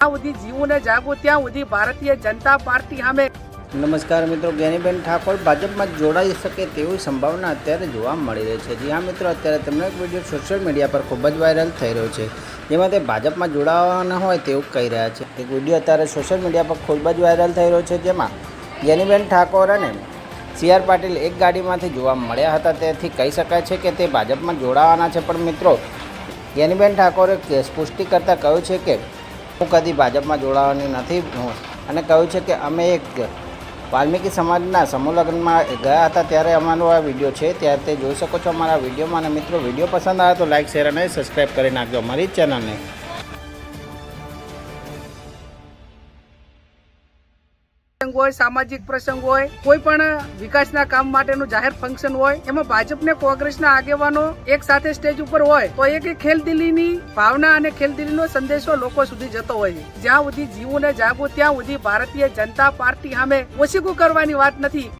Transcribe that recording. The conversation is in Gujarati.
જ્યાં સુધી જીવું ને જાગવું ત્યાં સુધી ભારતીય જનતા પાર્ટી સામે. નમસ્કાર મિત્રો જ્ઞાનીબેન ઠાકોર ભાજપમાં જોડાઈ શકે તેવી સંભાવના અત્યારે જોવા મળી રહી છે. જી હા મિત્રો, અત્યારે તમને એક વીડિયો સોશિયલ મીડિયા પર ખૂબ જ વાયરલ થઈ રહ્યો છે. જેમાં તે ભાજપમાં જોડાવાના હોય તેવું કહી રહ્યા છે. એક વીડિયો અત્યારે સોશિયલ મીડિયા પર ખૂબ જ વાયરલ થઈ રહ્યો છે, જેમાં જ્ઞાનીબેન ઠાકોર અને સી આર પાટીલ એક ગાડીમાંથી જોવા મળ્યા હતા. તેથી કહી શકાય છે કે તે ભાજપમાં જોડાવાના છે. પણ મિત્રો જ્ઞાનીબેન ઠાકોરે સ્પષ્ટિ પુષ્ટિ કરતાં કહ્યું છે કે હું કદી ભાજપમાં જોડાવાની નથી. અને કહ્યું છે કે અમે એક વાલ્મીકી સમાજના સમૂહ લગ્નમાં ગયા હતા ત્યારે અમારો આ વીડિયો છે. ત્યારે તે જોઈ શકો છો અમારા વિડીયોમાં. અને મિત્રો, વીડિયો પસંદ આવે તો લાઇક શેર અને સબસ્ક્રાઈબ કરી નાખજો અમારી ચેનલને. પ્રસંગ હોય, સામાજિક પ્રસંગ હોય, કોઈ પણ વિકાસના કામ માટેનું જાહેર ફંક્શન હોય, એમાં ભાજપને કોંગ્રેસના આગેવાનો એક સાથે સ્ટેજ ઉપર હોય, તો એક ખેલદિલીની ભાવના અને ખેલદિલીનો સંદેશો લોકો સુધી જતો હોય છે. જ્યાં સુધી જીવું ને જાગવું ત્યાં સુધી ભારતીય જનતા પાર્ટી સામે ઓછીકું કરવાની વાત નથી.